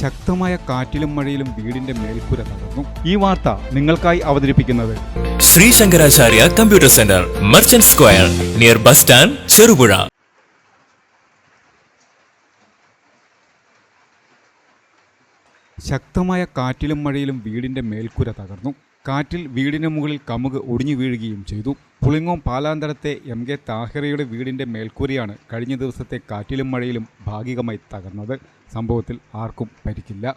ശക്തമായ കാറ്റിലും മഴയിലും വീടിന്റെ മേൽക്കൂര തകർന്നു. ഈ വാർത്ത നിങ്ങൾക്കായി അവതരിപ്പിക്കുന്നത്. Shri Shankaracharya computer centre merchant square near bus stand Cherupuzha. ശക്തമായ കാറ്റിലും മഴയിലും വീടിന്റെ മേൽക്കൂര തകർന്നു. കാറ്റിൽ വീടിന് മുകളിൽ കമുക് ഒടിഞ്ഞു വീഴുകയും ചെയ്തു. പുളിങ്ങോം പാലാന്തരത്തെ എം കെ താഹിറയുടെ വീടിന്റെ മേൽക്കൂരയാണ് കഴിഞ്ഞ ദിവസത്തെ കാറ്റിലും മഴയിലും ഭാഗികമായി തകർന്നത്. സംഭവത്തിൽ ആർക്കും പരിക്കില്ല.